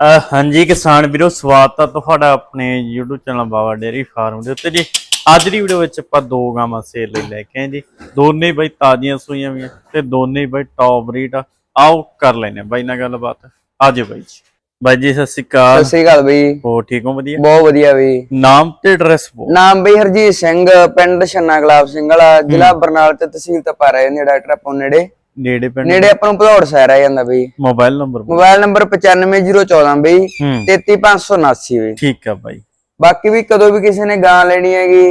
ਹਾਂਜੀ ਕਿਸਾਨ ਵੀਰੋ ਸਵਾਗਤ ਆ ਤੁਹਾਡਾ ਆਪਣੇ YouTube channel Baba dairy farm ਦੇ ਉੱਤੇ ਜੀ। ਅੱਜ ਦੀ ਵੀਡੀਓ ਵਿੱਚ ਆਪਾਂ ਦੋ ਗਾਵਾਂ ਸੇਲ ਲਈ ਲੈ ਕੇ ਆਏ ਜੀ। ਦੋਨੇ ਬਾਈ ਤਾਜ਼ੀਆਂ ਸੂਈਆਂ ਵੀਆਂ ਤੇ ਦੋਨੇ ਬਾਈ ਟੌਪ ਬਰੀਡ ਆ। ਆਓ ਕਰ ਲੈਨੇ ਬਾਈ ਨਾਲ ਗੱਲਬਾਤ। ਆਜੋ ਬਾਈ ਜੀ। ਬਾਈ ਜੀ ਸਤਿ ਸ਼੍ਰੀ ਅਕਾਲ। ਸਤਿ ਸ੍ਰੀ ਅਕਾਲ ਬਈ। ਹੋ ਠੀਕ ਹੋ? ਵਧੀਆ? ਬਹੁਤ ਵਧੀਆ ਬਈ। ਨਾਮ ਤੇ ਐਡਰੈਸ ਬੋ ਨਾਮ ਬਈ ਹਰਜੀਤ ਸਿੰਘ ਪਿੰਡ ਛੰਨਾ ਗੁਲਾਬ ਸਿੰਘ ਵਾਲਾ ਜ਼ਿਲ੍ਹਾ ਬਰਨਾਲਾ ਤੇ ਤਹਿਸੀਲ ਤਪਾਰਾ ਨੇ ਡਾਕਟਰ ਆਪਾਂ ਨੇੜੇ ਨੇੜੇ ਪਿੰਡ ਨੇੜੇ ਆਪਾਂ ਨੂੰ ਭਦੌੜ ਸ਼ਹਿਰ ਆ ਜਾਂਦਾ ਬਈ। ਮੋਬਾਈਲ ਨੰਬਰ ਮੋਬਾਈਲ ਨੰਬਰ 95014 ਬਈ। ਹੂੰ। 33579 ਬਈ। ਠੀਕ ਆ ਬਾਈ। ਬਾਕੀ ਵੀ ਕਦੋਂ ਵੀ ਕਿਸੇ ਨੇ ਗਾਂ ਲੈਣੀ ਹੈਗੀ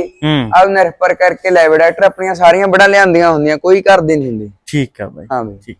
ਆਪ ਨਿਰਭਰ ਕਰਕੇ ਲੈ ਵੇ ਡਾਕਟਰ ਆਪਣੀਆਂ ਸਾਰੀਆਂ ਬੜਾ ਲਿਆਂਦੀਆਂ ਹੁੰਦੀਆਂ ਕੋਈ ਕਰਦੀ ਨਹੀਂ ਹੁੰਦੀ। ਠੀਕ ਆ ਬਾਈ। ਹਾਂ ਬਈ। ਠੀਕ।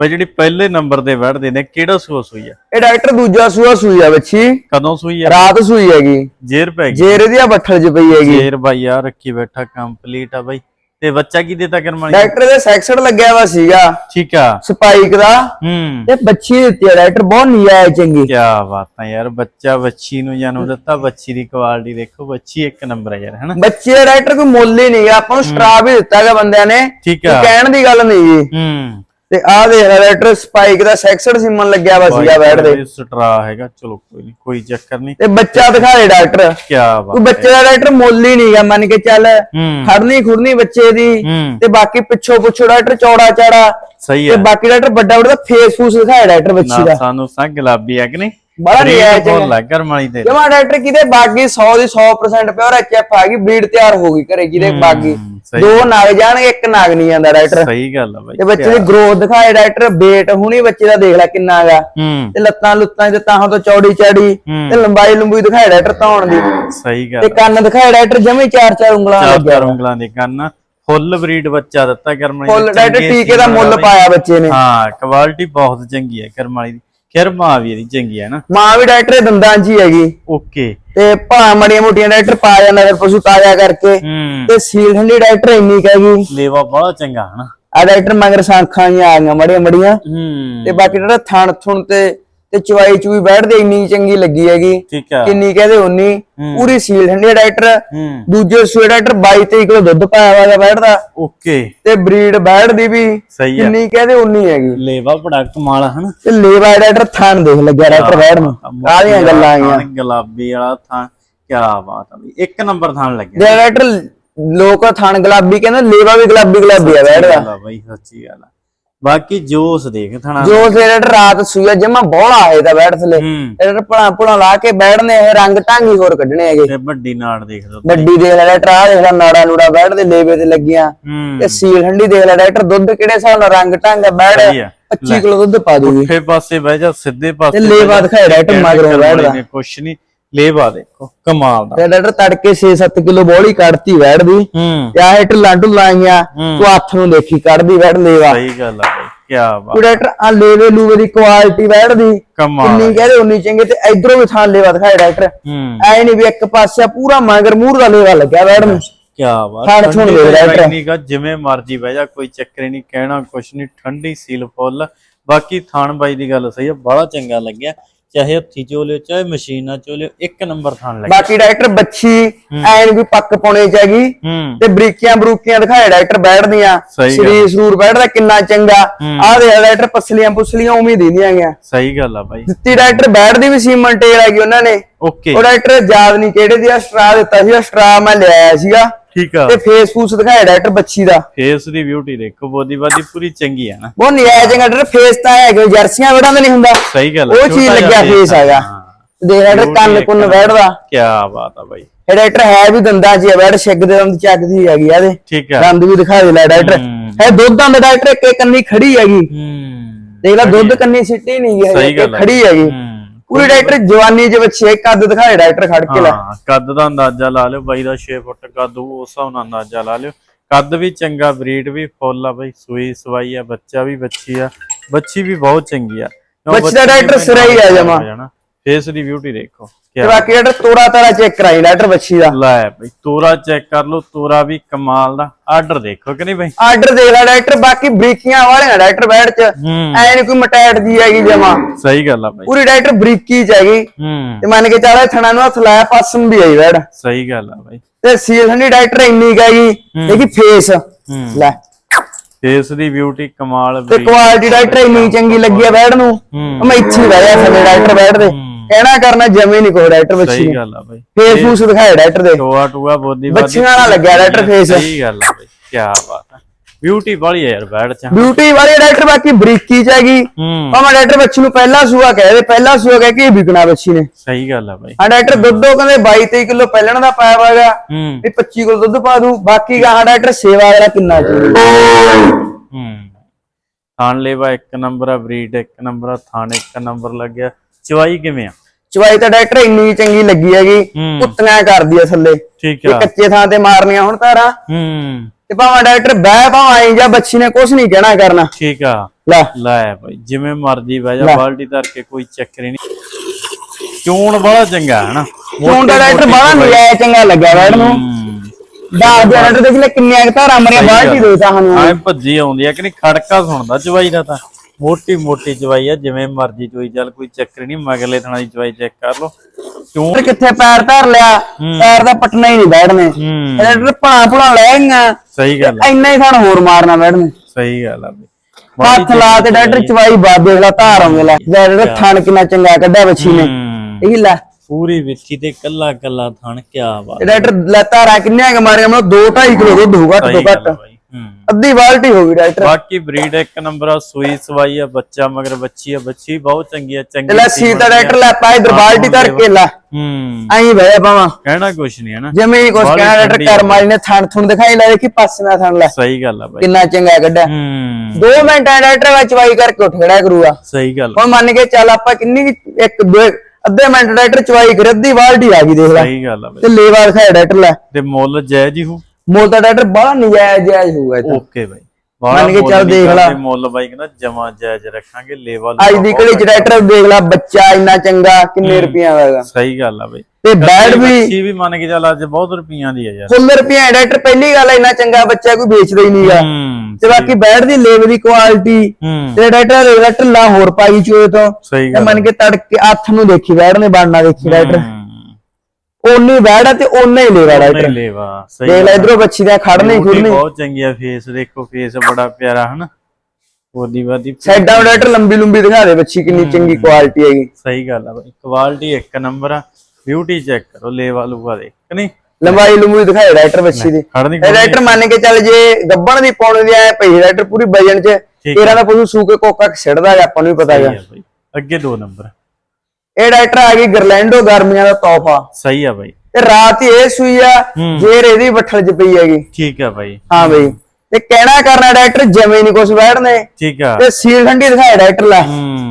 ਬਾਈ ਜਿਹੜੀ ਪਹਿਲੇ ਨੰਬਰ ਤੇ ਵੜਦੇ ਨੇ ਕਿਹੜਾ ਸੂਆ ਸੂਈ ਆ? ਇਹ ਡਾਕਟਰ ਦੂਜਾ ਸੂਆ ਸੂਈ ਆ ਬੱਚੀ। ਕਦੋਂ ਸੂਈ ਆ? ਰਾਤ ਸੂਈ ਹੈਗੀ। ਜੇਰ ਪੈ ਗਈ। ਜੇਰੇ ਦੀ ਆ ਬੱਠਲ ਚ ਪਈ ਹੈਗੀ। ਜੇਰ ਬਾਈ ਆ ਰੱਖੀ ਬੈਠਾ ਕੰਪਲੀਟ ਆ ਬਾਈ। ਤੇ ਬੱਚਾ ਕੀ ਦੇਤਾ ਕਰਮਾਲੀ ਡਾਕਟਰ ਦੇ ਸੈਕਸਡ ਲੱਗਿਆ ਵਾ ਸੀਗਾ। ਠੀਕ ਆ। ਸਪਾਈਕ ਦਾ। ਹੂੰ। ਤੇ ਬੱਚੀ ਦਿੱਤੀ ਆ ਡਾਕਟਰ ਬਹੁਤ ਨਿਆ ਹੈ ਚੰਗੀ। ਕੀ ਬਾਤਾਂ ਯਾਰ ਬੱਚਾ ਬੱਚੀ ਨੂੰ ਜਨਮ ਦਿੱਤਾ ਬੱਚੀ ਦੀ ਕੁਆਲਿਟੀ ਦੇਖੋ ਬੱਚੀ ਇੱਕ ਨੰਬਰ ਹੈ ਯਾਰ ਹੈਨਾ? ਬੱਚੇ ਦਾ ਡਾਕਟਰ ਕੋਈ ਮੁੱਲ ਹੀ ਨਹੀਂਗਾ ਆਪਾਂ ਨੂੰ ਸਟਰਾ ਵੀ ਦਿੱਤਾ ਹੈਗਾ ਬੰਦਿਆਂ ਨੇ। ਠੀਕ ਆ। ਕਹਿਣ ਦੀ ਗੱਲ ਨਹੀਂ ਜੀ ਹੂੰ। ਤੇ ਆਹ ਲੈ ਡਾਕਟਰ ਸਪਾਈਕ ਦਾ ਸੈਕਸਡ ਸਿਮਨ ਲੱਗਿਆ ਵਾ ਸੀਗਾ ਬੈਠ ਦੇ। ਸਟਰਾ ਹੈਗਾ ਚਲੋ ਕੋਈ ਨਹੀਂ ਕੋਈ ਚੱਕਰ ਨਹੀਂ ਤੇ ਬੱਚਾ ਦਿਖਾ ਦੇ ਡਾਕਟਰ। ਕੀ ਬਾਤ ਬੱਚੇ ਦਾ ਡਾਕਟਰ ਮੁੱਲ ਹੀ ਨਹੀਂਗਾ ਮੰਨ ਕੇ ਚੱਲ ਹੂੰ। ਖੜਨੀ ਖੁਰਨੀ ਬੱਚੇ ਦੀ ਹੂੰ। ਤੇ ਬਾਕੀ ਪਿੱਛੋਂ ਪੁੱਛੋ ਡਾਕਟਰ ਚੌੜਾ ਚਾੜਾ ਸਹੀ ਤੇ ਹੈ। ਬਾਕੀ ਡਾਕਟਰ ਵੱਡਾ ਵੱਡਾ ਫੇਸ ਫੂਸ ਦਿਖਾਇਆ ਡਾਕਟਰ ਬੱਚੀ ਦਾ। ਸਾਨੂੰ ਸਾਂ ਗੁਲਾਬੀ ਆ ਕਿ ਨਹੀਂ? ਬੜਾ ਨਿਆਇ ਬਹੁਤ ਚੰਗਾ। ਲੱਗ ਕਰਮਾਲੀ ਤੇ। ਜਮਾ ਡਾਕਟਰ ਕਿਤੇ ਬਾਗੀ 100 ਦੀ 100% ਪਿਓਰ ਐਚਐਫ ਆ ਗਈ ਬਰੀਡ ਤਿਆਰ ਹੋ ਗਈ ਘਰੇ ਕਿਤੇ ਬਾਗੀ। ਹੂੰ, ਦੋ ਨਾਗ ਜਾਣਗੇ ਇੱਕ ਨਾਗ ਨਹੀਂ ਜਾਂਦਾ ਡਾਕਟਰ ਸਹੀ ਗੱਲ ਆ ਬਾਈ ਤੇ ਬੱਚੇ ਦੀ ਗਰੋਥ ਦਿਖਾਏ ਡਾਕਟਰ weight ਹੁਣੀ ਬੱਚੇ ਦਾ ਦੇਖ ਲੈ ਕਿੰਨਾ ਹੈਗਾ। ਹੂੰ। ਤੇ ਲੱਤਾਂ ਲੁੱਤਾਂ ਤੇ ਤਾਹਾਂ ਤੋਂ ਚੌੜੀ ਚਾੜੀ ਹੂੰ। ਤੇ ਲੰਬਾਈ ਲੰਬੂਈ ਦਿਖਾਏ ਡਾਕਟਰ ਧੌਣ ਦੀ। ਸਹੀ ਤੇ ਗੱਲ ਕੰਨ ਦਿਖਾਏ ਡਾਕਟਰ ਜਮੇ ਚਾਰ ਚਾਰ ਉਂਗਲਾਂ ਚਾਰ ਲੱਗਿਆ। ਚਾਰ ਉਂਗਲਾਂ ਦੇ ਕੰਨ। ਫੁੱਲ ਬਰੀਡ ਬੱਚਾ ਦਿੱਤਾ ਕਰਮਾਲੀ ਫੁੱਲ ਡਾਕਟਰ ਟੀਕੇ ਦਾ ਮੁੱਲ ਪਾਇਆ ਬੱਚੇ ਨੇ। ਹਾਂ ਕੁਆਲਿਟੀ ਬਹੁਤ ਚੰਗੀ ਹੈ ਕਰਮਾਲੀ ਦੀ। ਕਿਰਮਾ ਵੀ ਇਹਦੀ ਚੰਗੀ ਹੈ ਨਾ। ਮਾਂ ਵੀ ਡਾਕਟਰ ਦੰਦਾਂ 'ਚ ਹੀ ਹੈਗੀ। ਓਕੇ। ਤੇ ਭਾ ਮੜੀਆਂ ਮੋਟੀਆਂ ਡਾਕਟਰ ਪਾ ਜਾਂਦਾ ਫਿਰ ਪਸ਼ੂ ਤਾਜ਼ਾ ਕਰਕੇ ਤੇ ਸੀਲ ਠੰਡੀ ਡਾਕਟਰ ਇੰਨੀ ਕਹੇਗੀ ਲੇਵਾ ਬੜਾ ਚੰਗਾ ਹਨਾ ਆ ਡਾਕਟਰ ਮਗਰ ਸਾਂਖਾਂ ਹੀ ਆ ਗਈਆਂ ਮੜੀਆਂ ਮੜੀਆਂ। ਤੇ ਬਾਕੀ ਜਿਹੜਾ ਥਣ ਥੁਣ ਤੇ ਤੇ ਚਵਾਈ ਚੂਈ ਬੈਠਦੇ ਇੰਨੀ ਚੰਗੀ ਲੱਗੀ ਹੈਗੀ। ਠੀਕ ਆ। ਕਿੰਨੀ ਕਹਦੇ ਉਨੀ। ਪੂਰੀ ਸੀਲ ਠੰਡੀ ਡਾਕਟਰ। ਦੂਜੇ ਸੂਏ ਡਾਕਟਰ 22 23 ਕਿਲੋ ਦੁੱਧ ਪਾਇਆ ਹੋਇਆ ਬੈਠਦਾ। ਓਕੇ। ਤੇ ਬਰੀਡ ਬੈਠ ਦੀ ਵੀ ਸਹੀ ਕਿੰਨੀ ਕਹਦੇ ਉਨੀ ਹੈਗੀ। ਲੇਵਾ ਬੜਾ ਕਮਾਲ ਹਨਾ। ਤੇ ਲੇਵਾ ਡਾਕਟਰ ਥਣ ਦੇਖ ਲੱਗਿਆ ਡਾਕਟਰ ਬੈਠ ਨੂੰ। ਕਾਹਦੀਆਂ ਗੱਲਾਂ ਆਈਆਂ। ਗੁਲਾਬੀ ਵਾਲਾ ਥਾਂ ਕੀ ਬਾਤ ਆ ਬਈ। ਇੱਕ ਨੰਬਰ ਥਾਣ ਲੱਗਿਆ। ਡਾਕਟਰ ਲੋਕ ਥਣ ਗੁਲਾਬੀ ਕਹਿੰਦੇ ਲੇਵਾ ਵੀ ਗੁਲਾਬੀ ਗੁਲਾਬੀ ਆ ਬੈਠਦਾ। ਬਈ ਸੱਚੀ ਗੱਲ ਆ। ਬਾਕੀ ਜੋਸ ਦੇਖ ਥਣਾ। ਜੋ ਸੇ ਡਾਕਟਰ ਰਾਤ ਸੂਆ ਜਮਾ ਬੋਲਾ ਆਏ ਤਾਂ ਬੈਠ ਥਲੇ। ਹੂੰ। ਡਾਕਟਰ ਪੜਾ ਪੜਾ ਲਾ ਕੇ ਬੈਠਨੇ ਇਹ ਰੰਗ ਢਾਂਗੀ ਹੋਰ ਕੱਢਣੇ ਹੈਗੇ। ਤੇ ਵੱਡੀ ਨਾੜ ਦੇਖ ਲਓ। ਵੱਡੀ ਦੇਖ ਲੈ ਡਾਕਟਰ ਆ ਦੇਖ ਲੈ ਨਾੜਾ ਨੂੜਾ ਬੈਠਦੇ ਲੇਵੇ ਤੇ ਲੱਗੀਆਂ। ਹੂੰ। ਤੇ ਸੀਲ ਠੰਡੀ ਦੇਖ ਲੈ ਡਾਕਟਰ ਦੁੱਧ ਕਿਹੜੇ ਹਿਸਾਬ ਨਾਲ ਰੰਗ ਢੰਗ ਬੈਠ ਸਹੀ ਆ। 25 ਕਿਲੋ ਦੁੱਧ ਪਾ ਦੂਗੀ। ਪੁੱਠੇ ਪਾਸੇ ਬਹਿ ਜਾ ਸਿੱਧੇ ਪਾਸੇ ਤੇ ਲੇਵਾ ਦਿਖਾਇਆ ਡਾਕਟਰ ਮਗਰੋਂ ਬੈਠਦਾ। ਕੁਛ ਨਹੀਂ। ਲੇਵਾ ਦੇਖੋ ਕਮਾਲ ਦਾ। ਤੇ ਡਾਕਟਰ ਤੜਕੇ 6-7 ਕਿਲੋ ਬੋਲੀ ਕੱਢਤੀ ਬੈਠਦੀ ਹੂੰ। ਤੇ ਆਹ ਢੁੱਲਾਂ ਢੁੱਲਾਂ ਆਈਆਂ ਹੂੰ। ਤੂੰ ਹੱਥ ਨੂੰ ਦੇਖੀ ਕੱਢਦੀ ਬੈਠ ਲੇਵਾ। ਸਹੀ ਗੱਲ ਆ ਬਈ ਕੀ ਬਾਤ। ਤੂੰ ਡਾਕਟਰ ਆ ਲੇਵੇ ਲੂਵੇ ਦੀ ਕੁਆਲਿਟੀ ਬੈਠਦੀ ਕਮਾਲ ਕਿੰਨੀ ਕਹਦੇ ਉਨੀ ਚੰਗੇ ਤੇ ਇਧਰੋਂ ਵੀ ਥਾਂ ਲੇਵਾ ਦਿਖਾਇਆ ਡਾਕਟਰ। ਐ ਨਹੀਂ ਵੀ ਇੱਕ ਪਾਸੇ ਪੂਰਾ ਮਗਰ ਮੂਰ ਦਾ ਲੇਵਾ ਲੱਗਿਆ ਬੈਠ ਨੂੰ। ਕੀ ਬਾਤ ਥੁਣ ਠੰਡੀ ਵੇਖ ਡਾਕਟਰ। ਜਿਵੇਂ ਮਰਜ਼ੀ ਬਹਿ ਜਾ ਕੋਈ ਚੱਕਰ ਨਹੀਂ ਕਹਿਣਾ ਕੁਛ ਨਹੀਂ ਠੰਡੀ ਸੀਲ ਫੁੱਲ। ਬਾਕੀ ਥਾਣ ਬਾਈ ਦੀ ਗੱਲ ਸਹੀ ਆ ਬੜਾ ਚੰਗਾ ਲੱਗਿਆ। ਚਾਹੇ ਹੱਥੀ ਚੋ ਲਿਓ ਚਾਹੇ ਮਸ਼ੀਨਾਂ ਚੋ ਲਿਓ ਇੱਕ ਨੰਬਰ ਥਾਣ ਲੱਗਿਆ। ਬਾਕੀ ਡਾਕਟਰ ਬੱਚੀ ਐ ਨੀ ਵੀ ਪੱਕ ਪਾਉਣੇ ਚ ਹੈਗੀ। ਹੂੰ। ਤੇ ਬਰੀਕੀਆਂ ਬਰੂਕੀਆਂ ਦਿਖਾਏ ਡਾਕਟਰ ਬੈਠਦੀਆਂ। ਸਰੀਰ ਸਰੂਰ ਬੈਠਦਾ ਕਿੰਨਾ ਚੰਗਾ। ਆਹ ਦੇਖ ਡਾਕਟਰ ਪਸਲੀਆਂ ਪੁਸਲੀਆਂ ਉਵੇਂ ਦਿੰਦੀਆਂ ਗਿਆ ਸਹੀ ਗੱਲ ਆ ਬਾਈ। ਦਿੱਤੀ ਡਾਕਟਰ ਬੈਠਦੀ ਵੀ ਸੀਮਨ ਟੇਲ ਹੈਗੀ ਉਹਨਾਂ ਨੇ। ਓਕੇ। ਉਹ ਡਾਕਟਰ ਯਾਦ ਨਹੀਂ ਕਿਹੜੇ ਦੀ ਸਟਰਾ ਦਿੱਤਾ ਸੀ ਸਟਰਾ ਮੈਂ ਲਿਆਇਆ ਸੀਗਾ। ਠੀਕ ਆ। ਤੇ ਫੇਸ ਫੂਸ ਦਿਖਾਇਆ ਡਾਕਟਰ ਬੱਚੀ ਦਾ। ਫੇਸ ਦੀ ਬਿਊਟੀ ਦੇਖੋ ਬੋਦੀ ਬਾਦੀ ਪੂਰੀ ਚੰਗੀ ਆ ਨਾ। ਉਹ ਨਿਆਇ ਚੰਗਾ ਡਾਕਟਰ ਫੇਸ ਤਾਂ ਹੈ ਕਿ ਜਰਸੀਆਂ ਵੜਾਂ ਦਾ ਨਹੀਂ ਹੁੰਦਾ। ਸਹੀ ਗੱਲ ਉਹ ਚੀਜ਼ ਲੱਗਿਆ ਫੇਸ ਹੈਗਾ ਦੇਖ ਡਾਕਟਰ ਕੰਨ ਕੁੰਨ ਬੈਠਦਾ ਕੀ ਬਾਤ ਆ ਬਾਈ। ਇਹ ਡਾਕਟਰ ਹੈ ਵੀ ਦੰਦਾਂ 'ਚ ਹੀ ਬੈਠ ਛਿੱਕ ਦੇ ਦੰਦ ਚੱਕਦੀ ਹੈਗੀ ਆ ਇਹਦੇ। ਠੀਕ ਆ। ਦੰਦ ਵੀ ਦਿਖਾ ਦੇ ਲੈ ਡਾਕਟਰ। ਹੂੰ। ਇਹ ਦੁੱਧਾਂ ਦਾ ਡਾਕਟਰ ਇੱਕ ਕੰਨੀ ਖੜੀ ਹੈਗੀ। ਹੂੰ। ਦੇਖ ਲੈ ਦੁੱਧ ਕੰਨੀ ਸਿੱਟੀ ਨਹੀਂ ਸਹੀ ਹੈਗੀ ਗੱਲ ਆ। ਖੜੀ ਹੈਗੀ। ਹੂੰ। ਪੂਰੀ ਡਾਕਟਰ ਜਵਾਨੀ ਦੇ ਵਿੱਚ ਛੇ ਕੱਦ ਦਿਖਾਏ ਡਾਕਟਰ ਖੜ ਕੇ ਲੈ। ਹਾਂ ਕੱਦ ਦਾ ਅੰਦਾਜ਼ਾ ਲਾ ਲਿਓ ਬਾਈ ਦਾ 6 ਫੁੱਟ ਕੱਦ ਉਸ ਹਿਸਾਬ ਨਾਲ ਅੰਦਾਜ਼ਾ ਲਾ ਲਿਓ। ਕੱਦ ਵੀ ਚੰਗਾ ਬਰੀਡ ਵੀ ਫੁੱਲ ਆ ਬਾਈ ਸੂਈ ਸਵਾਈ ਆ ਬੱਚਾ ਵੀ ਬੱਚੀ ਆ ਬੱਚੀ ਵੀ ਬਹੁਤ ਚੰਗੀ ਆ। ਬੱਚੀ ਦਾ ਡਾਕਟਰ ਵੀ ਸਿਰਾ ਹੀ ਆ ਜਮਾਂ। ਫੇਸ ਦੀ ਬਿਊਟੀ ਦੇਖੋ ਤੇ ਬਾਕੀ ਡਾਕਟਰ ਤੋੜਾ ਤਾਰਾ ਚੈੱਕ ਕਰਾਈ ਡਾਕਟਰ ਬੱਚੀ ਦਾ। ਲੈ ਬਈ ਤੋਰਾ ਚੈੱਕ ਕਰ ਲਓ ਤੋਰਾ ਵੀ ਕਮਾਲ ਦਾ। ਆਰਡਰ ਦੇਖੋ ਕਿ ਨਹੀਂ ਬਈ? ਆਰਡਰ ਦੇਖ ਲੈ ਡਾਕਟਰ ਬਾਕੀ ਬਰੀਕੀਆਂ ਵਾਲਿਆਂ ਡਾਕਟਰ ਬੈਠ ਚ। ਐ ਨੀ ਕੋਈ ਮਟੈਟ ਜੀ ਹੈਗੀ ਜਮਾ। ਸਹੀ ਗੱਲ ਆ ਬਾਈ। ਪੂਰੀ ਡਾਕਟਰ ਬਰੀਕੀ ਚ ਹੈਗੀ। ਤੇ ਮੰਨ ਕੇ ਚੱਲ ਥਣਾ ਨੂੰ ਹੱਥ ਲਾਇਆ ਪਾਸਮ ਵੀ ਆਈ ਬੈਠ। ਸਹੀ ਗੱਲ ਆ ਬਾਈ। ਤੇ ਸੀਲ ਹੰਡੀ ਡਾਕਟਰ ਇੰਨੀ ਕਹੇਗੀ ਇਹ ਕਿ ਫੇਸ ਲੈ। ਫੇਸ ਦੀ ਬਿਊਟੀ ਕਮਾਲ ਤੇ। ਕੁਆਲਿਟੀ ਡਾਕਟਰ ਇੰਨੀ ਚੰਗੀ ਲੱਗੀ ਆ ਬੈਡ ਨੂੰ। ਮੈਂ ਇੱਥੇ ਬਹਿ ਜਾ ਥੱਲੇ ਡਾਕਟਰ ਬੈਡ ਦੇ। ਕਹਿਣਾ ਕਰਨਾ ਜਮੇ ਨਹੀਂ ਕੋਈ ਡਾਕਟਰ ਬੱਚੀ ਸਹੀ ਗੱਲ ਆ ਬਾਈ। ਫੇਸ ਫੂਸ ਦਿਖਾਇਆ ਡਾਕਟਰ ਦੇ। ਟੋਆ ਟੂਆ ਬੋਦੀ ਬੱਚੀਆਂ ਵਾਲਾ ਲੱਗਿਆ ਡਾਕਟਰ face। ਸਹੀ ਗੱਲ ਆ ਬਾਈ ਕੀ ਬਾਤ ਹੈ ਬਿਊਟੀ ਵਾਲੀ ਹੈ ਯਾਰ ਬੈਠ ਚ ਬਿਊਟੀ ਵਾਲੀ ਡਾਕਟਰ ਬਾਕੀ ਬਰੀਕੀ ਚ ਹੈਗੀ। ਹੂੰ। ਭਾਵੇਂ ਡਾਕਟਰ ਬੱਚੀ ਨੂੰ ਪਹਿਲਾ ਸੂਆ ਕਹਿ ਪਹਿਲਾ ਸੂਆ ਕਹਿ ਕੇ ਵਿਕਣਾ ਬੱਚੀ ਨੇ। ਸਹੀ ਗੱਲ ਆ ਬਾਈ। ਹਾਂ ਡਾਕਟਰ ਦੁੱਧੋ ਕਹਿੰਦੇ 22 23 ਕਿਲੋ ਪਹਿਲਣ ਦਾ ਪਾਇਆ ਵਾਗਾ ਹੂੰ। ਵੀ 25 ਕਿਲੋ ਦੁੱਧ ਪਾ ਦੂੰ ਬਾਕੀ ਗਾਂ ਡਾਕਟਰ ਸੇਵਾ ਵਾਲਾ ਕਿੰਨਾ ਚਾਹੀਦਾ ਹੂੰ। ਥਾਣ ਲੇਵਾ ਇੱਕ ਨੰਬਰ ਆ ਬਰੀਡ ਇੱਕ ਨੰਬਰ ਆ ਥਾਣ ਇੱਕ ਨੰਬਰ ਲੱਗਿਆ। ਚਵਾਈ ਕਿਵੇਂ ਆ? ਚਵਾਈ ਤਾਂ ਡਾਕਟਰ ਇੰਨੀ ਚੰਗੀ ਲੱਗੀ ਹੈਗੀ ਕੁੱਤੀਆਂ ਕਰਦੀ ਆ ਥੱਲੇ। ਠੀਕ ਆ। ਕੱਚੇ ਥਾਂ ਤੇ ਮਾਰਨੀਆਂ ਹੁਣ ਤਾਰਾਂ ਹੂੰ। ਤੇ ਭਾਵੇਂ ਡਾਕਟਰ ਬਹਿ ਭਾਵੇਂ ਆਈ ਜਾਂ ਬੱਚੀ ਨੇ ਕੁਝ ਨਹੀਂ ਕਹਿਣਾ ਕਰਨਾ। ਠੀਕ ਆ। ਲੈ। ਲੈ ਬਾਈ ਜਿਵੇਂ ਮਰਜ਼ੀ ਬਹਿ ਜਾ। ਬਾਲਟੀ ਧਰ ਕੇ ਕੋਈ ਚੱਕਰ ਨਹੀਂ। ਚੋਣ ਬੜਾ ਚੰਗਾ ਹੈ ਨਾ। ਹੁਣ ਤਾਂ ਡਾਕਟਰ ਨਹੀਂ ਆਇਆ ਚੰਗਾ ਲੱਗਿਆ ਬੈਡ ਨੂੰ। ਹੂੰ। ਦਾਸ ਦੇ ਡਾਕਟਰ ਦੇਖ ਲੈ ਕਿੰਨੀਆਂ ਧਾਰਾਂ ਮਰੀਆਂ ਬਾਲਟੀ ਦੇ ਸਾਨੂੰ। ਆਏ ਭੱਜੀ ਆਉਂਦੀ ਆ ਕਿ ਨਹੀਂ ਖੜਕਾ ਸੁਣਦਾ ਚਵਾਈ ਦਾ ਤਾਂ। ਮੋਟੀ ਮੋਟੀ ਚਵਾਈ ਆ ਜਿਵੇਂ ਮਰਜ਼ੀ ਚੋਈ ਚੱਲ ਕੋਈ ਚੱਕਰ ਨਹੀਂ ਮਗਲੇ ਥਣਾ ਦੀ ਚਵਾਈ ਚੈੱਕ ਕਰ ਲਓ। ਡਾਕਟਰ ਕਿੱਥੇ ਪੈਰ ਧਰ ਲਿਆ? ਪੈਰ ਦਾ ਪਟਨਾ ਹੀ ਨਹੀਂ ਬੈਠਨੇ ਹੂੰ। ਡਾਕਟਰ ਭਣਾ ਭਣਾ ਲੈ ਗਈਆਂ ਸਹੀ ਗੱਲ ਇੰਨਾ ਹੀ ਸਾਨੂੰ ਹੋਰ ਮਾਰਨਾ ਬੈਠਨੇ ਸਹੀ ਗੱਲ ਆ ਬਈ। ਹੱਥ ਲਾ ਤੇ ਡਾਕਟਰ ਚਵਾਈ ਬਾਦ ਦੇਖ ਲਾ ਧਾਰ ਆਉਂਦੇ ਲੈ। ਡਾਕਟਰ ਥਣ ਕਿੰਨਾ ਚੰਗਾ ਕੱਢਿਆ ਬੱਚੀ ਨੇ ਇਹ ਲੈ। ਪੂਰੀ ਵਿੱਚੀ ਤੇ ਕੱਲਾ ਕੱਲਾ ਥਣ ਕਿਆ ਬਾਤ ਡਾਕਟਰ ਲੈ ਧਾਰਾਂ ਕਿੰਨੀਆਂ ਕੁ ਮਾਰੀਆਂ ਮੈਨੂੰ 2 2.5 ਕਿਲੋ ਦੁੱਧ ਹੋਊਗਾ ਘੱਟ ਤੋਂ ਘੱਟ। ਅੱਧੀ ਬਾਲਟੀ ਹੋ ਗਈ ਡਾਕਟਰ। ਬਾਕੀ ਬਰੀਡ ਇੱਕ ਨੰਬਰ ਆ ਸੂਈ ਸਵਾਈ ਆ ਬੱਚਾ ਮਗਰ ਬੱਚੀ ਆ ਬੱਚੀ ਬਹੁਤ ਚੰਗੀ ਆ ਚੰਗੀ ਲੈ ਸੀਲ ਤਾਂ ਡਾਕਟਰ ਲੈ ਪਾਏ ਇਧਰ ਬਾਲਟੀ ਧਰ ਕੇ ਲਾ। ਹੂੰ। ਐਂ ਬਹਿ ਪਾਵਾਂ ਕਹਿਣਾ ਕੁਛ ਨਹੀਂ ਹੈ ਨਾ ਜਿਵੇਂ ਹੀ ਕੁਛ ਕਹਿਣਾ ਡਾਕਟਰ ਠੰਡੀ ਕਰਮ ਵਾਲੀ ਨੇ ਥਣ ਥੁਣ ਦਿਖਾਈ ਲੈ ਦੇਖੀ ਪਾਸੇ ਨਾਲ ਥਣ ਲੈ। ਸਹੀ ਗੱਲ ਆ ਬਾਈ। ਕਿੰਨਾ ਚੰਗਾ ਕੱਢਿਆ। ਹੂੰ। 2 ਮਿੰਟਾਂ ਡਾਕਟਰ ਵਿੱਚ ਚਵਾਈ ਕਰਕੇ ਉੱਠ ਖੜਾ ਕਰੂਗਾ। ਸਹੀ ਗੱਲ ਹੁਣ ਮੰਨ ਕੇ ਚੱਲ ਆਪਾਂ ਕਿੰਨੀ ਕੁ- ਇੱਕ ਦੋ ਅੱਧੇ ਮਿੰਟ ਡਾਕਟਰ ਚਵਾਈ ਕਰ ਅੱਧੀ ਬਾਲਟੀ ਆ ਗਈ ਦੇਖ ਲੈ। ਸਹੀ ਗੱਲ ਆ ਬਾਈ। ਤੇ ਲੇਵਾ ਦਿਖਾਇਆ ਡਾਕਟਰ ਲੈ। ਤੇ ਮੁੱਲ ਜਾਇਜ਼ ਹੀ ਹੋ ਮੁੱਲ ਤਾਂ ਡਾਕਟਰ ਬੜਾ ਨਜਾਇਜ਼ ਜਾਇਜ਼ ਹੋਊਗਾ ਇਹ ਤਾਂ ਓਕੇ ਬਾਈ। ਮੰਨ ਕੇ ਚੱਲ ਦੇਖ ਲਾ। ਮੁੱਲ ਬਾਈ ਕਹਿੰਦਾ ਜਮਾ ਜਾਇਜ਼ ਰੱਖਾਂਗੇ ਲੇਵਲ ਅੱਜ ਦੀ ਘੜੀ ਚ ਡਾਕਟਰ ਦੇਖ ਲੈ ਬੱਚਾ ਇੰਨਾ ਚੰਗਾ ਕਿੰਨੇ ਰੁਪਈਆ ਦਾ ਹੈਗਾ। ਸਹੀ ਗੱਲ ਆ ਬਾਈ। ਤੇ ਬੈਡ ਵੀ ਬੱਚੀ ਵੀ ਮੰਨ ਕੇ ਚੱਲ ਅੱਜ ਬਹੁਤ ਰੁਪਈਆਂ ਦੀ ਆ ਯਾਰ। ਫੁੱਲ ਰੁਪਈਆ ਡਾਕਟਰ ਪਹਿਲੀ ਗੱਲ ਇੰਨਾ ਚੰਗਾ ਬੱਚਾ ਕੋਈ ਵੇਚਦਾ ਹੀ ਨਹੀਂਗਾ ਹੂੰ ਤੇ ਬਾਕੀ ਬੈਡ ਦੀ ਲੇਵ ਦੀ ਕੁਆਲਿਟੀ ਹੂੰ। ਤੇ ਡਾਕਟਰ ਡਾਕਟਰ ਲਾ ਹੋਰ ਪਾਈ ਚੋਏ ਤੋਂ। ਸਹੀ ਤੇ ਗੱਲ ਮੰਨ ਕੇ ਤੜਕੇ ਹੱਥ ਨੂੰ ਦੇਖੀ ਬੈਡ ਨੇ ਬਣਨਾ ਦੇਖੀ ਡਾਕਟਰ। ਹੂੰ। ਓਨੀ ਬੈਡ ਆ ਤੇ ਓਨਾ ਹੀ ਲੇਵਾ ਸਹੀ ਦੇਖ ਲੈ ਇਧਰੋਂ ਬੱਚੀ ਦਾ ਖੜਨੀ ਖੁਰਨੀ ਬਹੁਤ ਚੰਗੀ ਆ ਫੇਸ ਦੇਖੋ ਫੇਸ ਬੜਾ ਪਿਆਰਾ ਹਨਾ? ਉਹਦੀ ਵਾਦੀ ਸਾਈਡਾਂ ਡਾਕਟਰ ਲੰਬੀ ਲੰਬੀ ਦਿਖਾ ਦੇ ਬੱਚੀ ਕਿੰਨੀ ਚੰਗੀ ਕੁਆਲਿਟੀ ਹੈਗੀ। ਸਹੀ ਗੱਲ ਆ ਬਾਈ ਕੁਆਲਿਟੀ ਇੱਕ ਨੰਬਰ ਆ ਬਿਊਟੀ ਚੈੱਕ ਕਰੋ ਲੇਵਾ ਲੂਗਾ ਦੇਖ ਨਹੀਂ? ਲੰਬਾਈ ਲੰਬੀ ਦਿਖਾਏ ਡਾਕਟਰ ਬੱਚੀ ਦੀ। ਡਾਕਟਰ ਮੰਨ ਕੇ ਚੱਲ ਜੇ ਗੱਬਣ ਦੀ ਪਾਉਣ ਦੀ ਐ ਪਈ ਡਾਕਟਰ ਪੂਰੀ ਵਜਨ ਚ ਇਹਨਾਂ ਦਾ ਪਸ਼ੂ ਸੂ ਕੇ ਕੋਕਾ ਸਿੱਟਦਾ ਹੈ ਆਪਾਂ ਨੂੰ ਵੀ ਪਤਾ ਹੈ ਅੱਗੇ ਦੋ ਨੰਬਰ ਇਹ ਡਾਕਟਰ ਆ ਗਈ ਗਰਲੈਂਡੋ ਗਰਮੀਆਂ ਦਾ ਤੋਹਫਾ। ਸਹੀ ਆ ਬਾਈ। ਤੇ ਰਾਤ ਹੀ ਇਹ ਸੂਈ ਆ। ਜੇਰ ਇਹਦੀ ਬੱਠਲ ਚ ਪਈ ਹੈਗੀ। ਠੀਕ ਆ ਬਾਈ। ਹਾਂ ਬਈ। ਤੇ ਕਹਿਣਾ ਕਰਨਾ ਡਾਕਟਰ ਜਮੇ ਨਹੀਂ ਕੁਛ ਬੈਠਨੇ ਠੀਕ ਆ। ਤੇ ਸੀਲ ਠੰਡੀ ਦਿਖਾਏ ਡਾਕਟਰ ਲੈ।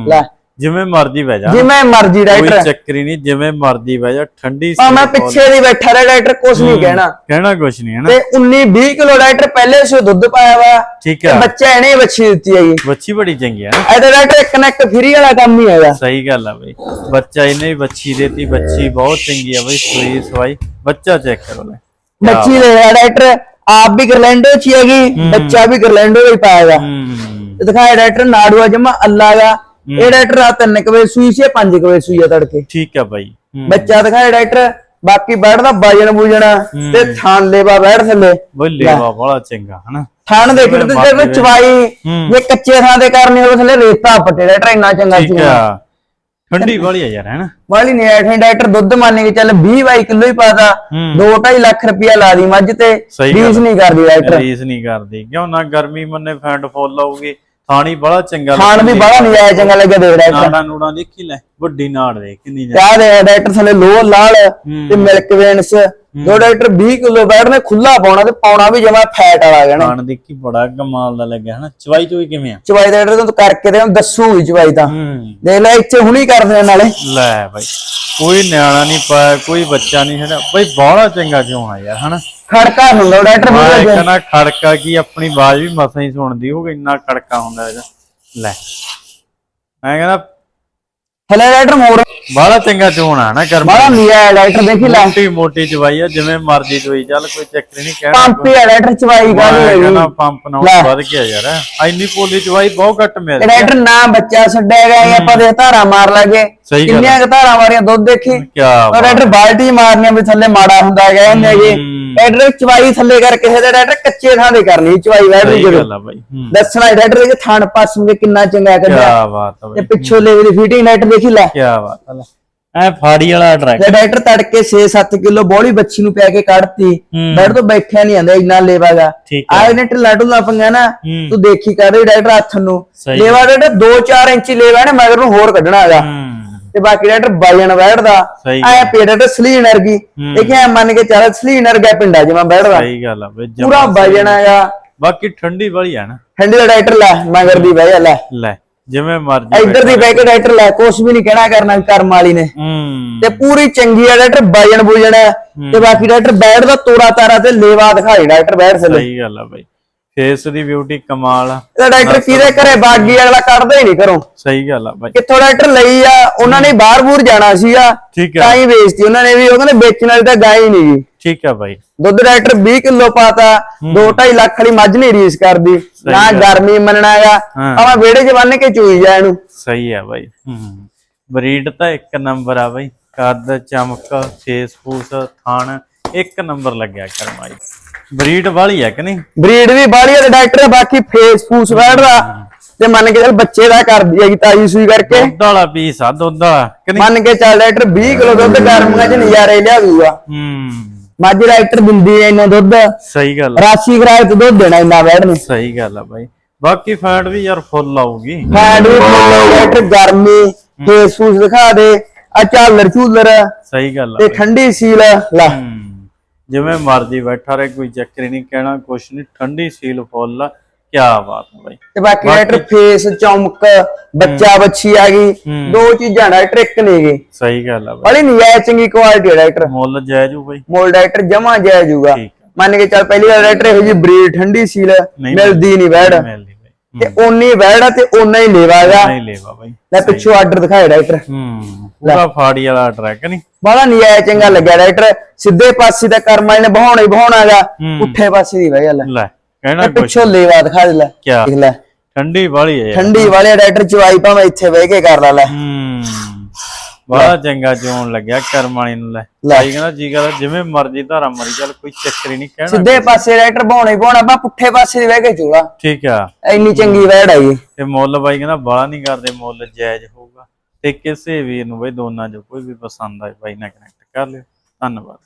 ਲੈ। ਜਿਵੇਂ ਮਰਜ਼ੀ ਬਹਿ ਜਾ। ਜਿਵੇਂ ਮਰਜ਼ੀ ਕੋਈ ਡਾਕਟਰ ਚੱਕਰ ਹੀ ਨਹੀਂ ਜਿਵੇਂ ਮਰਜ਼ੀ ਬਹਿ ਜਾ ਠੰਡੀ ਆ ਮੈਂ ਸੀ ਪਿੱਛੇ ਦੀ ਬੈਠਾ ਰਿਹਾ ਡਾਕਟਰ ਕੁਛ ਨਹੀਂ ਕਹਿਣਾ। ਕਹਿਣਾ ਕੁਛ ਨਹੀਂ ਹੈ ਨਾ? ਤੇ 19 20 ਕਿਲੋ ਡਾਕਟਰ ਪਹਿਲੇ ਸੋ ਦੁੱਧ ਪਾਇਆ ਵਾ। ਠੀਕ ਆ। ਬੱਚਾ ਇਹਨੇ ਬੱਚੀ ਦਿੱਤੀ ਹੈਗੀ ਬੱਚੀ ਬੜੀ ਚੰਗੀ ਆ ਨਾ। ਇਹਦਾ ਡਾਕਟਰ ਇੱਕ ਨਾ ਇੱਕ ਫਰੀ ਵਾਲਾ ਕੰਮ ਹੀ ਹੈਗਾ ਸਹੀ ਗੱਲ ਆ ਬਈ। ਬੱਚਾ ਇਹਨੇ ਵੀ ਬੱਚੀ ਦੇਤੀ ਬੱਚੀ ਬਹੁਤ ਚੰਗੀ ਆ ਬਈ ਸੂਈ ਸਵਾਈ। ਬੱਚਾ ਚੈੱਕ ਕਰੋ ਲੈ। ਬੱਚੀ ਦੇ ਡਾਕਟਰ ਆਪ ਵੀ ਗਰਲੈਂਡੋ ਚ ਹੀ ਹੈਗੀ ਬੱਚਾ ਵੀ ਗਰਲੈਂਡੋ ਹੀ ਹੂੰ। ਤੇ ਦਿਖਾਇਆ ਡਾਕਟਰ ਨਾੜੂਆ ਜਮਾ ਅੱਲਾ ਦਾ ਇਹ ਡਾਕਟਰ ਰਾਤ 3 ਵਜੇ ਸੂਈ ਸੀ 5 ਵਜੇ ਸੂਈ ਆ ਤੜਕੇ। ਠੀਕ ਆ ਬਾਈ। ਬੱਚਾ ਦਿਖਾਇਆ ਡਾਕਟਰ ਬਾਕੀ ਬੈਠ ਦਾ ਵਜਨ ਬੂਜਣਾ ਤੇ ਥਾਨ ਲੇਵਾ ਬੈਠ ਥੱਲੇ। ਬਈ ਲੇਵਾ ਬੜਾ ਚੰਗਾ ਹਨਾ? ਥਾਨ ਦੇਖ ਤੇ ਜੇ ਚਵਾਈ ਜੇ ਕੱਚੇ ਥਾਂ ਤੇ ਕਰਨੀ ਹੋਵੇ ਥੱਲੇ ਰੇਤਾ ਪੱਟੇ ਡਾਕਟਰ ਇੰਨਾ ਚੰਗਾ ਸੀ ਠੀਕ ਆ। ਠੰਡੀ ਵਾਲੀ ਆ ਯਾਰ ਹੈਨਾ? ਵਾਲੀ ਨਹੀਂ ਐਠੇ ਡਾਕਟਰ ਦੁੱਧ ਮੰਨ ਕੇ ਚੱਲ 20 22 ਕਿਲੋ ਹੀ ਹੂੰ। 2.5 ਲੱਖ ਰੁਪਇਆ ਲਾ ਦੀ ਮੱਝ ਤੇ। ਰੀਸ ਨਹੀਂ ਕਰਦੀ ਡਾਕਟਰ। ਰੀਸ ਨਹੀਂ ਕਰਦੀ। ਕਿਉਂ ਨਾ ਗਰਮੀ ਮੰਨੇ ਫੈਂਟ ਫੁੱਲ ਆਊਗੀ। ਥਾਣੀ ਬੜਾ ਚੰਗਾ ਖਾਣ ਵੀ ਬੜਾ ਨਹੀਂ ਆਇਆ ਚੰਗਾ ਲੱਗਿਆ ਦੇਖ ਡਾਕਟਰ ਨਾੜਾਂ ਨੂੜਾਂ ਦੇਖੀ ਲੈ ਵੱਡੀ ਨਾੜ ਦੇ ਕਿੰਨੀ ਤੇ ਆਹ ਦੇ ਡਾਕਟਰ ਥੱਲੇ ਲੋਹ ਲਾਲ ਤੇ ਮਿਲਕ ਵੇਨਸ। ਦੋ ਡਾਕਟਰ 20 ਕਿਲੋ ਬੈਠਨੇ ਖੁੱਲਾ ਪਾਉਣਾ ਤੇ ਪਾਉਣਾ ਵੀ ਜਮਾ ਫੈਟ ਵਾਲਾ ਕਹਿਣਾ ਖਾਣ ਦੇਖੀ ਬੜਾ ਕਮਾਲ ਦਾ ਲੱਗਿਆ ਹਨਾ। ਚਵਾਈ ਚੋਈ ਕਿਵੇਂ ਆ? ਚਵਾਈ ਦਾ ਡਾਕਟਰ ਤੂੰ ਕਰਕੇ ਤੇ ਹੁਣ ਦੱਸੂਗੀ ਚਵਾਈ ਤਾਂ। ਦੇਖ ਲੈ ਇੱਥੇ ਹੁਣੀ ਕਰਦੇ ਆ ਨਾਲੇ। ਲੈ ਬਾਈ ਕੋਈ ਨਿਆਣਾ ਨਹੀਂ ਪਾਇਆ ਕੋਈ ਬੱਚਾ ਨਹੀਂ ਹੈਗਾ ਬਈ ਬੜਾ ਚੰਗਾ ਜਿਉਣਾ ਯਾਰ ਹਨਾ। ਖੜਕਾ ਹੁੰਦਾ ਡਾਕਟਰ ਮੈਂ ਕਹਿੰਦਾ ਖੜਕਾ ਕੀ ਆਪਣੀ ਆਵਾਜ਼ ਵੀ ਮਸਾਂ ਹੀ ਸੁਣਦੀ ਹੋਊਗੀ ਇੰਨਾ ਖੜਕਾ ਹੁੰਦਾ ਇਹਦਾ ਲੈ ਮੈਂ ਕਹਿੰਦਾ ਥੱਲੇ ਡਾਕਟਰ ਮੋੜ ਬੜਾ ਚੰਗਾ ਚੋਣਾ ਨਾ ਕਰਮ। ਬੜਾ ਨੀਆ ਡਾਕਟਰ ਦੇਖੀ ਲੈ। ਮੋਟੀ ਮੋਟੀ ਚਵਾਈ ਆ ਜਿਵੇਂ ਮਰਜ਼ੀ ਚੋਈ ਚੱਲ ਕੋਈ ਚੱਕਰ ਨਹੀਂ ਕਹਿਣਾ ਪੰਪ ਹੀ ਆ ਡਾਕਟਰ ਚਵਾਈ ਮੈਂ ਕਾਹਦੀ ਕਹਿੰਦਾ ਪੰਪ ਨਾਲ। ਵੱਧ ਗਿਆ ਯਾਰ। ਇੰਨੀ ਪੋਲੀ ਚਵਾਈ ਬਹੁਤ ਘੱਟ ਮਿਲਦੀ ਡਾਕਟਰ ਨਾ ਬੱਚਾ ਛੱਡਿਆ ਗਿਆ ਆਪਾਂ ਦੇ ਧਾਰਾ ਮਾਰ ਲਾਗੇ। ਗੱਲ ਕਿੰਨੀਆਂ ਕੁ ਧਾਰਾ ਮਾਰੀਆਂ ਦੁੱਧ ਦੇਖੀ। ਔਰ ਡਾਕਟਰ ਬਾਲਟੀ ਮਾਰਨੀਆਂ ਵੀ ਥੱਲੇ ਮਾੜਾ ਹੁੰਦਾ ਹੈਗਾ ਇਹਨੇ ਜੀ। ਹੂੰ। ਡਾਕਟਰ ਚਵਾਈ ਥੱਲੇ ਕਰ ਕਿਸੇ ਦਾ ਡਾਕਟਰ ਕੱਚੇ ਥਾਂ ਦੇ ਕਰਨੀ ਚਵਾਈ ਵੈੜ ਜਦੋਂ ਆ ਹੂੰ। ਦੱਸਣਾ ਡਾਕਟਰ ਦੇ ਥਣ ਪਾਸੋਂ ਦੇ ਕਿੰਨਾ ਚੰਗਾ ਕੱਢਿਆ। ਕੀ ਬਾਤ ਆ ਤੇ ਪਿੱਛੋਂ ਲੈ ਦੀ ਫਿਟਿੰਗ ਡਾਕਟਰ ਦੇਖੀ ਲੈ। ਕੀ ਬਾਤ ਆ ਲੈ। ਐ ਫਾੜੀ ਵਾਲਾ ਟਰੈਕ ਡਾਕਟਰ ਤੜਕੇ 6-7 ਕਿਲੋ ਬੋਲੀ ਬੱਚੀ ਨੂੰ ਪਿਆ ਕੇ ਕੱਢਤੀ। ਹੂੰ। ਡਾਕਟਰ ਤੋਂ ਬੈਠਿਆ ਨਹੀਂ ਆਂਦਾ ਇੰਨਾ ਲੇਵਾਗਾ ਠੀਕ ਆਏ ਨੇ ਢਿੱਲਾ ਢੁੱਲਾ ਪੰਗਾ ਨਾ ਹੂੰ। ਤੂੰ ਦੇਖੀ ਕਰ ਡਾਕਟਰ ਹੱਥ ਨੂੰ। ਲੇਵਾ ਡਾਕਟਰ 2-4 ਇੰਚੀ ਲੇਵਾ ਨੇ ਮਗਰ ਨੂੰ ਹੋਰ ਕੱਢਣਾ ਹੈਗਾ ਹੂੰ। ਤੇ ਬਾਕੀ ਡਾਕਟਰ ਵਜਨ ਬੈਠਦਾ। ਸਹੀ ਐ ਪੇ ਡਾਕਟਰ ਕੀ ਇਹ ਕਿ ਐਂ ਮੰਨ ਕੇ ਚੱਲ ਸਲੀਨਰ ਗਿਆ ਪਿੰਡਾ ਜਿਵੇਂ ਬੈਠਦਾ। ਸਹੀ ਗੱਲ ਆ ਬਈ ਜਮਾਂ ਪੂਰਾ ਵਜਨ ਹੈਗਾ ਬਾਕੀ ਠੰਡੀ ਵਾਲੀ ਆ ਨਾ। ਠੰਡੀ ਦਾ ਡਾਕਟਰ ਲੈ ਮਗਰ ਦੀ ਬਹਿ ਜਾ ਲੈ। ਲੈ ਜਿਵੇਂ ਮਰਜ਼ੀ ਇੱਧਰ ਦੀ ਬਹਿ ਕੇ ਡਾਕਟਰ ਲੈ ਕੁਛ ਵੀ ਨਹੀਂ ਕਹਿਣਾ ਕਰਨਾ ਕਰਮ ਵਾਲੀ ਨੇ। ਹੂੰ। ਤੇ ਪੂਰੀ ਚੰਗੀ ਆ ਡਾਕਟਰ ਬੁਜਣ ਹੈ ਤੇ ਬਾਕੀ ਡਾਕਟਰ ਬੈਠ ਦਾ ਤੋਰਾ ਤਾਰਾ ਤੇ ਲੇਵਾ ਦਿਖਾਈ ਡਾਕਟਰ ਬੈਠ ਥੱਲੇ। ਸਹੀ ਗੱਲ ਆ ਬਈ। ਫੇਸ ਦੀ ਬਿਊਟੀ ਕਮਾਲ ਆ। ਇਹਦਾ ਡਾਕਟਰ ਕਿਹਦੇ ਘਰੇ ਬਾਗੀ ਅਗਲਾ ਕੱਢਦਾ ਹੀ ਨਹੀਂ ਘਰੋਂ। ਸਹੀ ਗੱਲ ਆ ਬਾਈ। ਕਿੱਥੋਂ ਡਾਕਟਰ ਲਈ ਆ ਉਹਨਾਂ ਨੇ ਬਾਹਰ ਬੂਰ ਜਾਣਾ ਸੀਗਾ ਠੀਕ ਤਾਂ ਆ ਹੀ ਵੇਚਤੀ। ਉਹਨਾਂ ਨੇ ਵੀ ਉਹ ਕਹਿੰਦੇ ਵੇਚਣ ਵਾਲੀ ਤਾਂ ਗਾਂ ਹੀ ਨਹੀਂ ਗਈ। ਠੀਕ ਆ ਬਾਈ। ਦੁੱਧ ਡਾਕਟਰ 20 ਕਿਲੋ ਪਾਤਾ 2.5 ਲੱਖ ਵਾਲੀ ਮੱਝ ਨਹੀਂ ਰੀਸ ਕਰਦੀ ਨਾ ਗਰਮੀ ਮੰਨਣਾ ਆ। ਆਵਾ ਵਿਹੜੇ 'ਚ ਬੰਨ ਕੇ ਚੂਈ ਜਾ ਇਹਨੂੰ। ਸਹੀ ਆ ਬਾਈ। ਬਰੀਡ ਤਾਂ ਇੱਕ ਨੰਬਰ ਆ ਬਾਈ। ਕੱਦ ਚਮਕ ਫੇਸ ਫੂਸ ਥਣ ਇੱਕ ਨੰਬਰ ਲੱਗਿਆ ਕਰਮਾਈ ਬਰੀਡ ਵਾਲੀ ਆ ਕਿ ਨਹੀਂ? ਬਰੀਡ ਵੀ ਆ ਤੇ ਡਾਕਟਰ ਬਾਕੀ ਫੇਸ ਫੂਸ ਬੈਠਦਾ ਤੇ ਮੰਨ ਕੇ ਚੱਲ ਬੱਚੇ ਦਾ ਕਰਦੀ ਹੈਗੀ ਤਾਜੀ ਸੂਈ ਕਰਕੇ। ਦੁੱਧ ਵਾਲਾ ਪੀਸ ਆ ਦੁੱਧ ਵਾਲਾ ਕਿ ਨਹੀਂ? ਮੰਨ ਕੇ ਚੱਲ ਡਾਕਟਰ 20 ਕਿਲੋ ਦੁੱਧ ਗਰਮੀਆਂ 'ਚ ਨਜ਼ਾਰੇ ਲਿਆ ਦੂਗਾ ਹੂੰ। ਮੱਝ ਡਾਕਟਰ ਦਿੰਦੀ ਐ ਇੰਨਾ ਦੁੱਧ। ਸਹੀ ਗੱਲ ਰਾਸ਼ੀ ਕਿਰਾਏ ਤੇ ਦੁੱਧ ਦੇਣਾ ਇੰਨਾ ਬੈਠ ਨੇ। ਸਹੀ ਗੱਲ ਆ ਬਾਈ। ਬਾਕੀ ਫੈਟ ਵੀ ਯਾਰ ਫੁੱਲ ਆਊਗੀ। ਫੈਟ ਵੀ ਡਾਕਟਰ ਗਰਮੀ ਫੇਸ ਫੂਸ ਦਿਖਾ ਦੇ ਆ ਝਾਲਰ ਝੂਲਰ। ਸਹੀ ਗੱਲ ਆ ਤੇ ਠੰਡੀ ਸੀਲ ਲੈ। ਹੂੰ। ਜਿਵੇਂ ਮਰਜ਼ੀ ਬੈਠਾ ਰਹੇ ਕੋਈ ਚੱਕਰ ਹੀ ਨਹੀਂ ਕਹਿਣਾ ਕੁਛ ਨਹੀਂ ਠੰਡੀ ਸੀਲ ਫੁੱਲ ਕੀ ਬਾਤ ਆ ਬਾਈ। ਤੇ ਬਾਕੀ ਡਾਕਟਰ ਫੇਸ ਚਮਕ ਬੱਚਾ ਬੱਚੀ ਆ ਗਈ ਦੋ ਚੀਜ਼ਾਂ ਡਾਕਟਰ ਇੱਕ ਨਹੀਂ ਗਈ ਸਹੀ ਗੱਲ ਆ ਬਾਈ। ਬੜੀ ਨਜਾਇਜ਼ ਚੰਗੀ ਕੁਆਲਿਟੀ ਹੈ ਡਾਕਟਰ ਮੁੱਲ ਜਾਇਜੂ ਬਾਈ। ਮੋਲ ਡਾਕਟਰ ਜਮਾ ਜਾਇਜ਼ ਹੋਊਗਾ। ਠੀਕ ਆ। ਮੰਨ ਕੇ ਚੱਲ ਪਹਿਲੀ ਵਾਰ ਡਾਕਟਰ ਇਹੋ ਜੀ ਬਰੀਡ ਠੰਡੀ ਸੀਲ ਮਿਲਦੀ ਨਹੀਂ ਬੈੜ ਤੇ ਓਨੀ ਆ ਤੇ ਓਨਾ ਹੀ ਲੇਵਾਗਾ ਨਹੀਂ ਲੈਵਾ ਬਾਈ ਲੈ ਪਿੱਛੋਂ ਆਰਡਰ ਦਿਖਾਏ ਡਾਕਟਰ ਹੂੰ ਪੂਰਾ ਫਾੜੀ ਵਾਲਾ ਟਰੈਕ ਨਹੀਂ? ਬੜਾ ਨਜਾਇਜ਼ ਚੰਗਾ ਲੱਗਿਆ ਡਾਕਟਰ ਸਿੱਧੇ ਪਾਸੇ ਦਾ ਕਰਮਾਂ ਨੇ ਬਹਾਉਣਾ ਹੀ ਬਹਾਉਣਾਗਾ। ਪੁੱਠੇ ਪਾਸੇ ਦੀ ਵਜ੍ਹਾ ਲੈ ਲੈ ਕਹਿਣਾ ਕੁਛ। ਪਿੱਛੋਂ ਲੇਵਾ ਦਿਖਾ ਦੇ ਲੈ? ਦੇਖ ਲੈ। ਠੰਡੀ ਵਾਲੀ ਹੈ। ਠੰਡੀ ਵਾਲੇ ਡਾਕਟਰ ਚਵਾਈ ਭਾਵੇਂ ਇੱਥੇ ਬਹਿ ਕੇ ਕਰ ਲਾ ਲੈ। ਹੂੰ। ਬੜਾ ਚੰਗਾ ਚੋਣ ਲੱਗਿਆ ਕਰਮਾਣੀ ਨੂੰ ਲੈ। ਭਾਈ ਕਹਿੰਦਾ ਜੀ ਕਹਿੰਦਾ ਜਿਵੇਂ ਮਰਜ਼ੀ ਧਾਰਾ ਮਰੀ ਚੱਲ ਕੋਈ ਚੱਕਰ ਹੀ ਨਹੀਂ ਕਹਿਣਾ ਸਿੱਧੇ ਪਾਸੇ ਡਾਕਟਰ ਬਹਾਉਣਾ ਹੀ ਬਹਾਉਣਾ ਬਾ ਪੁੱਠੇ ਪਾਸੇ ਦੀ ਬਹਿ ਕੇ ਚੂਲਾ ਠੀਕ ਆ। ਇੰਨੀ ਚੰਗੀ ਵੈੜ ਆਈ ਤੇ ਮੁੱਲ ਬਾਈ ਕਹਿੰਦਾ ਬਾਲਾ ਨਹੀਂ ਕਰਦੇ ਮੁੱਲ ਜਾਇਜ਼ ਹੋਊਗਾ। ਤੇ ਕਿਸੇ ਵੀਰ ਨੂੰ ਬਈ ਦੋਨਾਂ ਚੋਂ ਕੋਈ ਵੀ ਪਸੰਦ ਆਏ ਬਾਈ ਨਾਲ ਕਨੈਕਟ ਕਰ ਲਿਓ। ਧੰਨਵਾਦ।